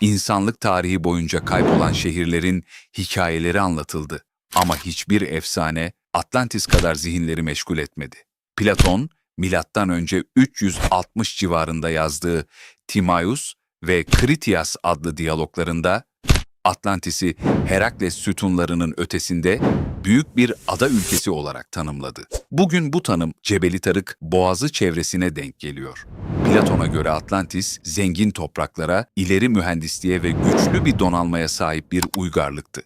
İnsanlık tarihi boyunca kaybolan şehirlerin hikayeleri anlatıldı. Ama hiçbir efsane Atlantis kadar zihinleri meşgul etmedi. Platon, milattan önce 360 civarında yazdığı Timaeus ve Critias adlı diyaloglarında Atlantis'i Herakles sütunlarının ötesinde büyük bir ada ülkesi olarak tanımladı. Bugün bu tanım Cebeli Tarık Boğazı çevresine denk geliyor. Platon'a göre Atlantis, zengin topraklara, ileri mühendisliğe ve güçlü bir donanmaya sahip bir uygarlıktı.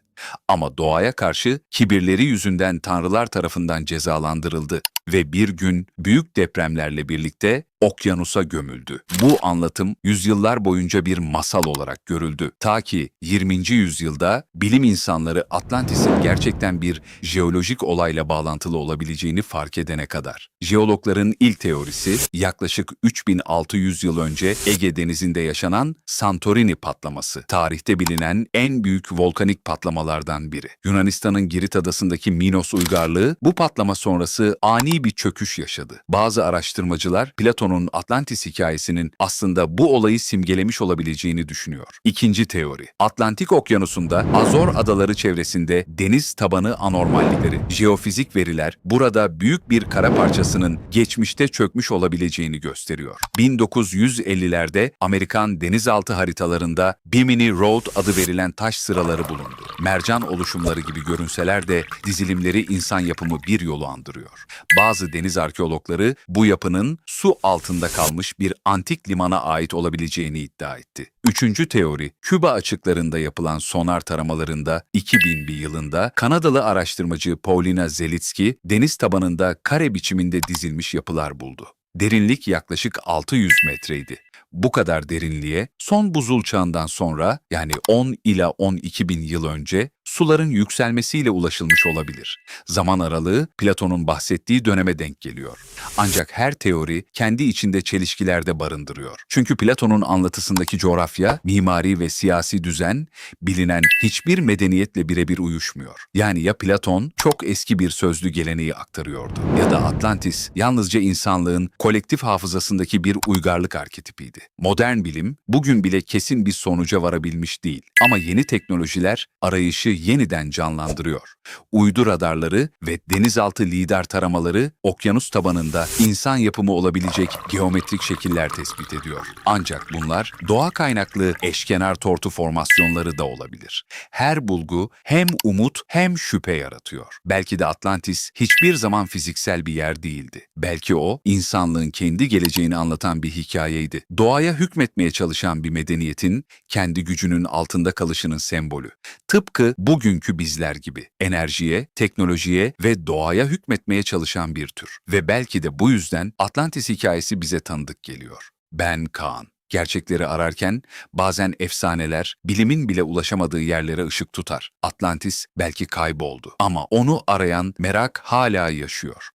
Ama doğaya karşı kibirleri yüzünden tanrılar tarafından cezalandırıldı ve bir gün büyük depremlerle birlikte okyanusa gömüldü. Bu anlatım yüzyıllar boyunca bir masal olarak görüldü. Ta ki 20. yüzyılda bilim insanları Atlantis'in gerçekten bir jeolojik olayla bağlantılı olabileceğini fark edene kadar. Jeologların ilk teorisi yaklaşık 3600 yıl önce Ege Denizi'nde yaşanan Santorini patlaması. Tarihte bilinen en büyük volkanik patlamalardan biri. Yunanistan'ın Girit adasındaki Minos uygarlığı bu patlama sonrası ani bir çöküş yaşadı. Bazı araştırmacılar Platon'un Atlantis hikayesinin aslında bu olayı simgelemiş olabileceğini düşünüyor. İkinci teori. Atlantik Okyanusu'nda Azor adaları çevresinde deniz tabanı anormallikleri, jeofizik veriler burada büyük bir kara parçasının geçmişte çökmüş olabileceğini gösteriyor. 1950'lerde Amerikan denizaltı haritalarında Bimini Road adı verilen taş sıraları bulundu. Mercan oluşumları gibi görünseler de dizilimleri insan yapımı bir yolu andırıyor. Bazı deniz arkeologları bu yapının su altında kalmış bir antik limana ait olabileceğini iddia etti. Üçüncü teori, Küba açıklarında yapılan sonar taramalarında 2001 yılında Kanadalı araştırmacı Paulina Zelitsky deniz tabanında kare biçiminde dizilmiş yapılar buldu. Derinlik yaklaşık 600 metreydi. Bu kadar derinliğe son buzul çağından sonra yani 10 ila 12 bin yıl önce suların yükselmesiyle ulaşılmış olabilir. Zaman aralığı Platon'un bahsettiği döneme denk geliyor. Ancak her teori kendi içinde çelişkiler de barındırıyor. Çünkü Platon'un anlatısındaki coğrafya, mimari ve siyasi düzen bilinen hiçbir medeniyetle birebir uyuşmuyor. Yani ya Platon çok eski bir sözlü geleneği aktarıyordu ya da Atlantis yalnızca insanlığın kolektif hafızasındaki bir uygarlık arketipiydi. Modern bilim bugün bile kesin bir sonuca varabilmiş değil. Ama yeni teknolojiler arayışı yeniden canlandırıyor. Uydu radarları ve denizaltı lidar taramaları okyanus tabanında insan yapımı olabilecek geometrik şekiller tespit ediyor. Ancak bunlar doğa kaynaklı eşkenar tortu formasyonları da olabilir. Her bulgu hem umut hem şüphe yaratıyor. Belki de Atlantis hiçbir zaman fiziksel bir yer değildi. Belki o insanlığın kendi geleceğini anlatan bir hikayeydi. Doğaya hükmetmeye çalışan bir medeniyetin kendi gücünün altında kalışının sembolü. Tıpkı bugünkü bizler gibi enerjiye, teknolojiye ve doğaya hükmetmeye çalışan bir tür. Ve belki de bu yüzden Atlantis hikayesi bize tanıdık geliyor. Ben Kaan. Gerçekleri ararken bazen efsaneler bilimin bile ulaşamadığı yerlere ışık tutar. Atlantis belki kayboldu ama onu arayan merak hala yaşıyor.